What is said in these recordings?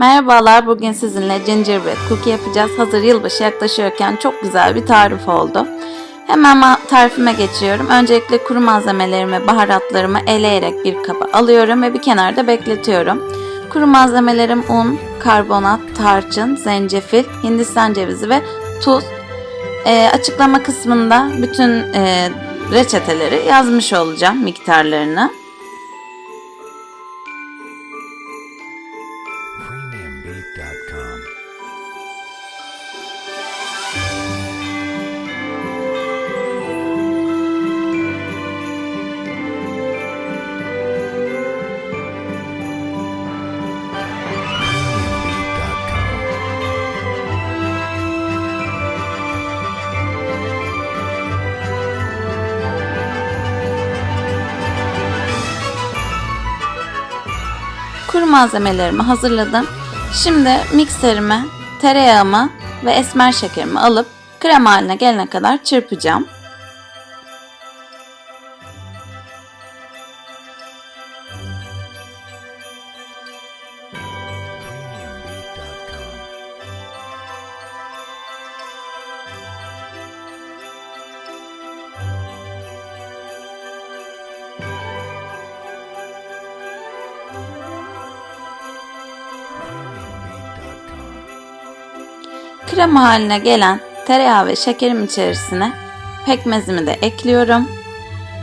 Merhabalar, bugün sizinle gingerbread cookie yapacağız. Hazır yılbaşı yaklaşıyorken çok güzel bir tarif oldu. Hemen tarifime geçiyorum. Öncelikle kuru malzemelerimi, baharatlarımı eleyerek bir kaba alıyorum ve bir kenarda bekletiyorum. Kuru malzemelerim un, karbonat, tarçın, zencefil, hindistan cevizi ve tuz. Ee, açıklama kısmında bütün e, reçeteleri yazmış olacağım miktarlarını. Kuru malzemelerimi hazırladım. Şimdi mikserime tereyağımı ve esmer şekerimi alıp krema haline gelene kadar çırpacağım. Krema haline gelen tereyağı ve şekerim içerisine pekmezimi de ekliyorum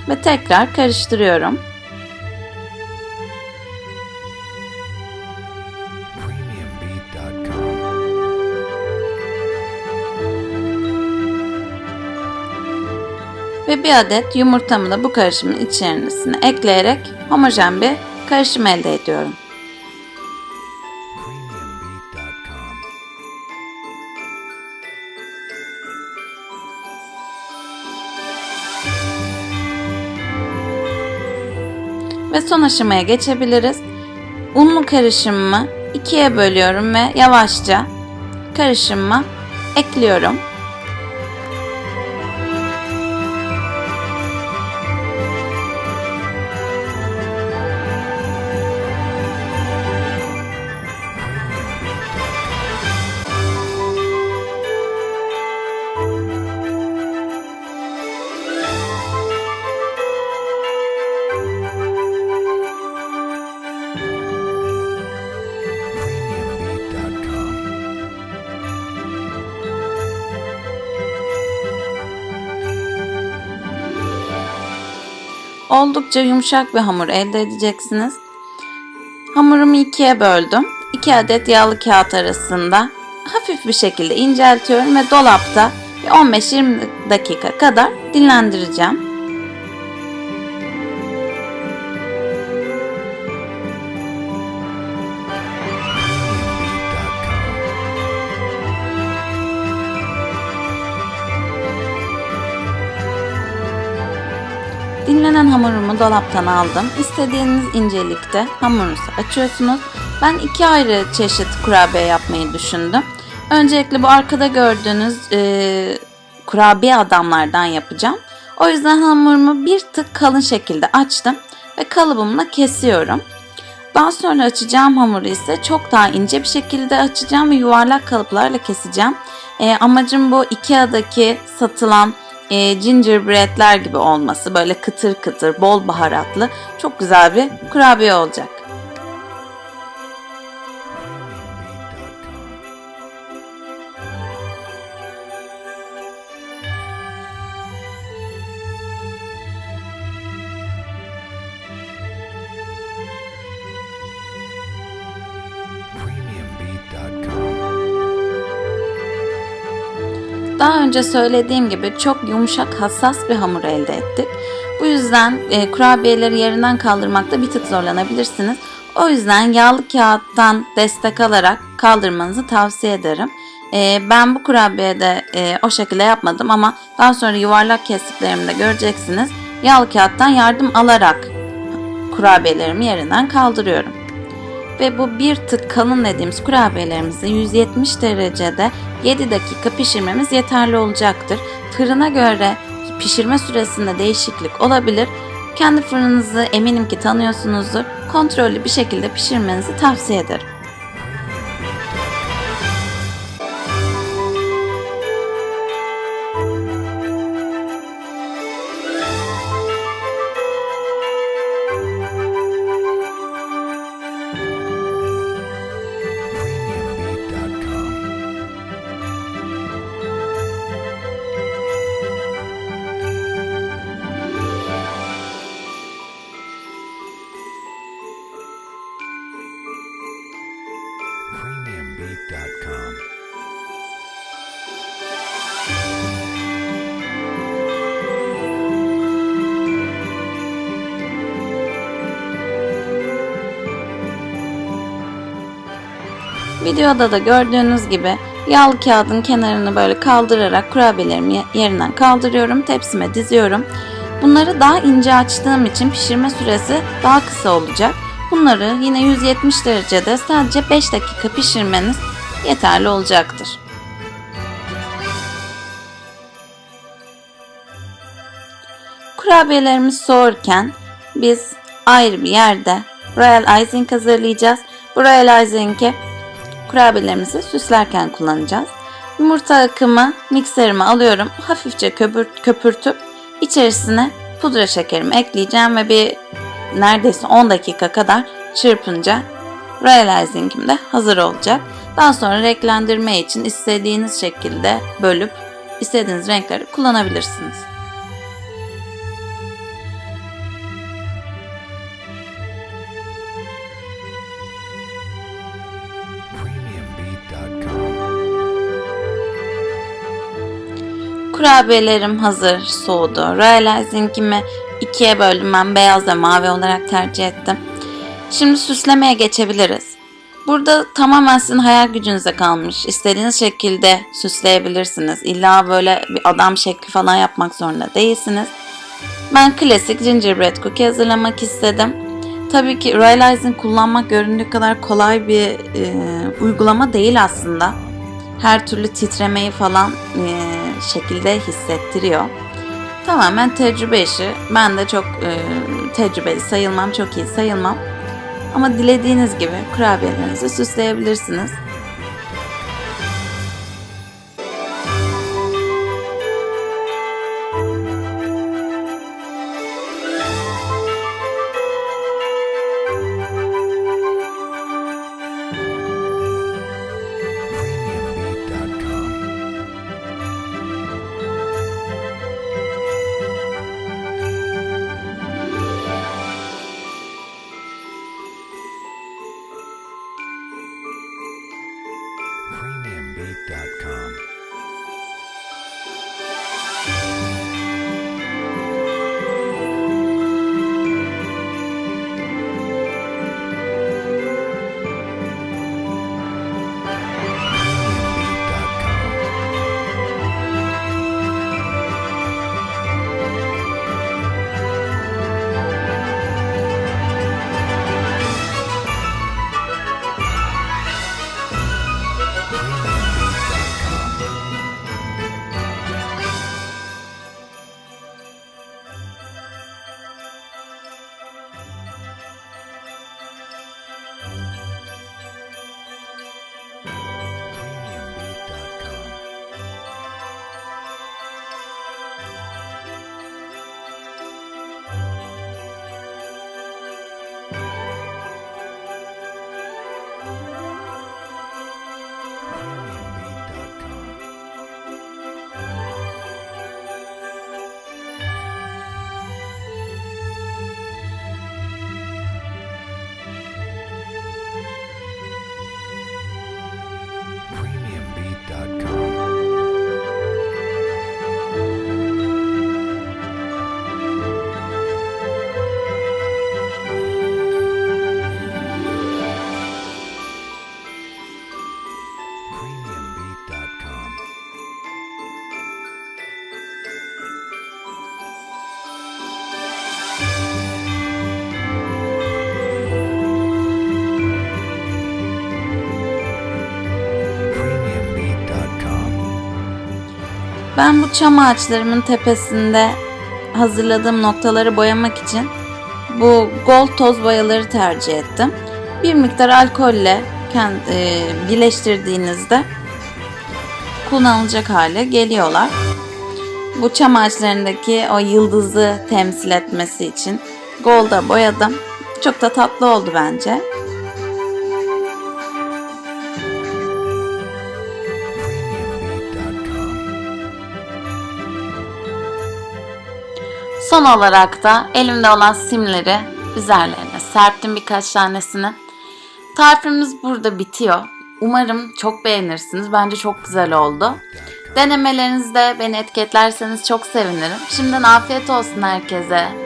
ve tekrar karıştırıyorum. Ve bir adet yumurtamı da bu karışımın içerisine ekleyerek homojen bir karışım elde ediyorum. Son aşamaya geçebiliriz. Unlu karışımımı ikiye bölüyorum ve yavaşça karışımıma ekliyorum. Oldukça yumuşak bir hamur elde edeceksiniz. Hamurumu ikiye böldüm. 2 adet yağlı kağıt arasında hafif bir şekilde inceltiyorum ve dolapta bir 15-20 dakika kadar dinlendireceğim. Dinlenen hamurumu dolaptan aldım. İstediğiniz incelikte hamurunuzu açıyorsunuz. Ben iki ayrı çeşit kurabiye yapmayı düşündüm. Öncelikle bu arkada gördüğünüz e, kurabiye adamlardan yapacağım. O yüzden hamurumu bir tık kalın şekilde açtım ve kalıbımla kesiyorum. Daha sonra açacağım hamuru ise çok daha ince bir şekilde açacağım ve yuvarlak kalıplarla keseceğim. E, amacım bu Ikea'daki satılan e, gingerbreadler gibi olması. Böyle kıtır kıtır, bol baharatlı çok güzel bir kurabiye olacak. Daha önce söylediğim gibi çok yumuşak, hassas bir hamur elde ettik. Bu yüzden e, kurabiyeleri yerinden kaldırmakta bir tık zorlanabilirsiniz. O yüzden yağlı kağıttan destek alarak kaldırmanızı tavsiye ederim. E, ben bu kurabiyede e, o şekilde yapmadım ama daha sonra yuvarlak kestiklerimde göreceksiniz. Yağlı kağıttan yardım alarak kurabiyelerimi yerinden kaldırıyorum. Ve bu bir tık kalın dediğimiz kurabiyelerimizi 170 derecede 7 dakika pişirmemiz yeterli olacaktır. Fırına göre pişirme süresinde değişiklik olabilir. Kendi fırınınızı eminim ki tanıyorsunuzdur. Kontrollü bir şekilde pişirmenizi tavsiye ederim. Videoda da gördüğünüz gibi yağlı kağıdın kenarını böyle kaldırarak kurabiyelerimi yerinden kaldırıyorum. Tepsime diziyorum. Bunları daha ince açtığım için pişirme süresi daha kısa olacak. Bunları yine 170 derecede sadece 5 dakika pişirmeniz yeterli olacaktır. Kurabiyelerimiz soğurken biz ayrı bir yerde Royal Icing hazırlayacağız. Bu Royal Icing'i kurabiyelerimizi süslerken kullanacağız. Yumurta akımı mikserime alıyorum. Hafifçe köpürt, köpürtüp içerisine pudra şekerimi ekleyeceğim ve bir neredeyse 10 dakika kadar çırpınca Royal Icing'im de hazır olacak. Daha sonra renklendirme için istediğiniz şekilde bölüp istediğiniz renkleri kullanabilirsiniz. Kurabiyelerim hazır, soğudu. Royal Icing'imi ikiye böldüm ben beyaz ve mavi olarak tercih ettim. Şimdi süslemeye geçebiliriz. Burada tamamen sizin hayal gücünüze kalmış. İstediğiniz şekilde süsleyebilirsiniz. İlla böyle bir adam şekli falan yapmak zorunda değilsiniz. Ben klasik gingerbread cookie hazırlamak istedim. Tabii ki Royal Icing kullanmak göründüğü kadar kolay bir e, uygulama değil aslında her türlü titremeyi falan e, şekilde hissettiriyor. Tamamen tecrübe işi. Ben de çok e, tecrübeli sayılmam, çok iyi sayılmam. Ama dilediğiniz gibi kurabiyelerinizi süsleyebilirsiniz. um, Ben bu çam ağaçlarımın tepesinde hazırladığım noktaları boyamak için bu gold toz boyaları tercih ettim. Bir miktar alkolle e, birleştirdiğinizde kullanılacak hale geliyorlar. Bu çam ağaçlarındaki o yıldızı temsil etmesi için golda boyadım. Çok da tatlı oldu bence. Son olarak da elimde olan simleri üzerlerine serptim birkaç tanesini. Tarifimiz burada bitiyor. Umarım çok beğenirsiniz. Bence çok güzel oldu. Denemelerinizde beni etiketlerseniz çok sevinirim. Şimdiden afiyet olsun herkese.